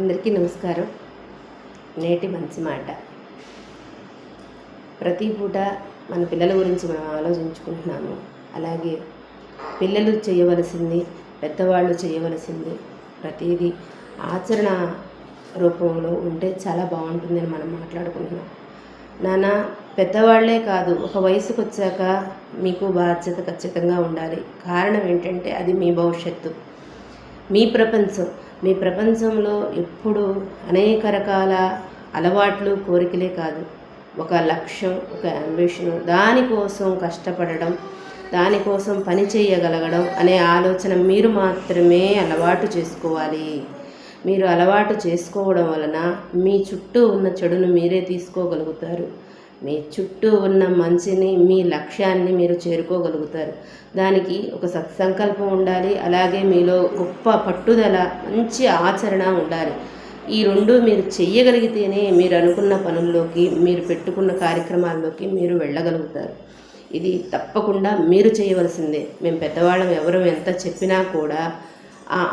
అందరికీ నమస్కారం. నేటి మంచి మాట. ప్రతి పూట మన పిల్లల గురించి మనం ఆలోచించుకుంటున్నాము. అలాగే పిల్లలు చేయవలసింది పెద్దవాళ్ళు చేయవలసింది ప్రతిదీ ఆచరణ రూపంలో ఉంటే చాలా బాగుంటుందని మనం మాట్లాడుకుంటున్నాం. నాన్న పెద్దవాళ్ళే కాదు ఒక వయసుకు వచ్చాక మీకు బాధ్యత ఖచ్చితంగా ఉండాలి. కారణం ఏంటంటే అది మీ భవిష్యత్తు. మీ ప్రపంచం. మీ ప్రపంచంలో ఎప్పుడు అనేక రకాల అలవాట్లు కోరికలే కాదు. ఒక లక్ష్యం ఒక అంబిషన్ దానికోసం కష్టపడడం దానికోసం పని చేయగలగడం అనే ఆలోచన మీరు మాత్రమే అలవాటు చేసుకోవాలి. మీరు అలవాటు చేసుకోవడం వలన మీ చుట్టూ ఉన్న చెడును మీరే తీసుకోగలుగుతారు. మీ చుట్టూ ఉన్న మంచిని మీ లక్ష్యాన్ని మీరు చేరుకోగలుగుతారు. దానికి ఒక సత్సంకల్పం ఉండాలి. అలాగే మీలో గొప్ప పట్టుదల మంచి ఆచరణ ఉండాలి. ఈ రెండు మీరు చెయ్యగలిగితేనే మీరు అనుకున్న పనుల్లోకి మీరు పెట్టుకున్న కార్యక్రమాల్లోకి మీరు వెళ్ళగలుగుతారు. ఇది తప్పకుండా మీరు చేయవలసిందే. మేము పెద్దవాళ్ళం ఎవరు ఎంత చెప్పినా కూడా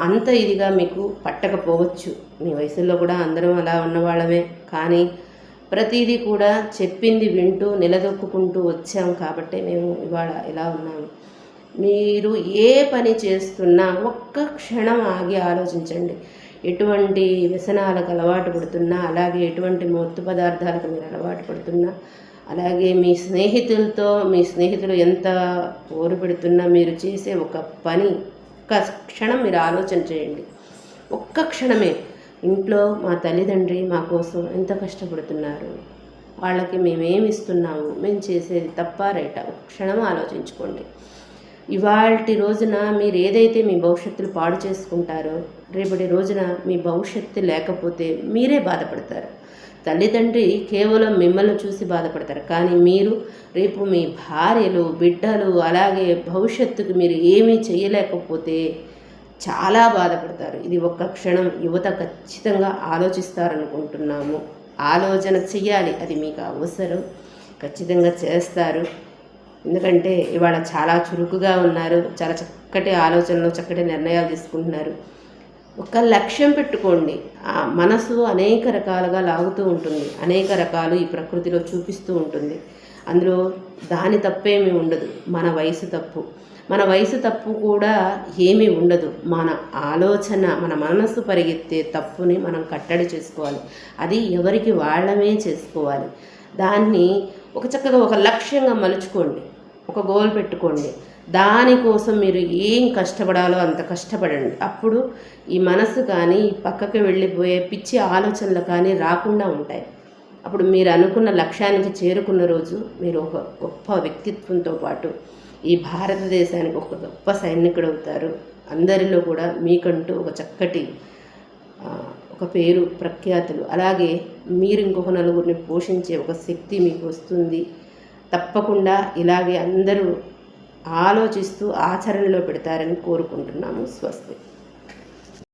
అంత ఇదిగా మీకు పట్టకపోవచ్చు. మీ వయసులో కూడా అందరం అలా ఉన్నవాళ్ళమే. కానీ ప్రతిదీ కూడా చెప్పింది వింటూ నిలదొక్కుంటూ వచ్చాం కాబట్టి మేము ఇవాళ ఇలా ఉన్నాము మీరు ఏ పని చేస్తున్నా ఒక్క క్షణం ఆగి ఆలోచించండి. ఎటువంటి వ్యసనాలకు అలవాటు పడుతున్నా అలాగే ఎటువంటి మత్తు పదార్థాలకు మీరు అలవాటు పడుతున్నా అలాగే మీ స్నేహితులతో మీ స్నేహితులు ఎంత పోరు పెడుతున్నా మీరు చేసే ఒక పని ఒక్క క్షణం మీరు ఆలోచన చేయండి. ఒక్క క్షణమే ఇంట్లో మా తల్లిదండ్రి మా కోసం ఎంత కష్టపడుతున్నారు? వాళ్ళకి మేమేమి ఇస్తున్నాము? మేము చేసేది తప్ప రైట. ఒక క్షణం ఆలోచించుకోండి. ఇవాళ రోజున మీరు ఏదైతే మీ భవిష్యత్తులు పాడు చేసుకుంటారో రేపటి రోజున మీ భవిష్యత్తు లేకపోతే మీరే బాధపడతారు. తల్లిదండ్రి కేవలం మిమ్మల్ని చూసి బాధపడతారు. కానీ మీరు రేపు మీ భార్యలు బిడ్డలు అలాగే భవిష్యత్తుకు మీరు ఏమీ చేయలేకపోతే చాలా బాధపడతారు. ఇది ఒక్క క్షణం యువత ఖచ్చితంగా ఆలోచిస్తారనుకుంటున్నాము. ఆలోచన చెయ్యాలి. అది మీకు అవసరం. ఖచ్చితంగా చేస్తారు. ఎందుకంటే ఇవాళ చాలా చురుకుగా ఉన్నారు. చాలా చక్కటి ఆలోచనలు చక్కటి నిర్ణయాలు తీసుకుంటున్నారు. ఒక లక్ష్యం పెట్టుకోండి. ఆ మనసు అనేక రకాలుగా లాగుతూ ఉంటుంది. అనేక రకాలు ఈ ప్రకృతిలో చూపిస్తూ ఉంటుంది. అందులో దాని తప్పేమీ ఉండదు. మన వయసు తప్పు. మన వయసు తప్పు కూడా ఏమీ ఉండదు. మన ఆలోచన మన మనసు పరిగెత్తే తప్పుని మనం కట్టడి చేసుకోవాలి. అది ఎవరికి వాళ్ళమే చేసుకోవాలి. దాన్ని ఒక చక్కగా ఒక లక్ష్యంగా మలుచుకోండి. ఒక గోల్ పెట్టుకోండి. దానికోసం మీరు ఏం కష్టపడాలో అంత కష్టపడండి. అప్పుడు ఈ మనసు కానీ పక్కకి వెళ్ళిపోయే పిచ్చి ఆలోచనలు కానీ రాకుండా ఉంటాయి. అప్పుడు మీరు అనుకున్న లక్ష్యానికి చేరుకున్న రోజు మీరు ఒక గొప్ప వ్యక్తిత్వంతో పాటు ఈ భారతదేశానికి ఒక గొప్ప సైనికుడు అవుతారు. అందరిలో కూడా మీకంటూ ఒక చక్కటి ఒక పేరు ప్రఖ్యాతులు. అలాగే మీరు ఇంకొక నలుగురిని పోషించే ఒక శక్తి మీకు వస్తుంది. తప్పకుండా ఇలాగే అందరూ ఆలోచిస్తూ ఆచరణలో పెడతారని కోరుకుంటున్నాము. స్వస్తి.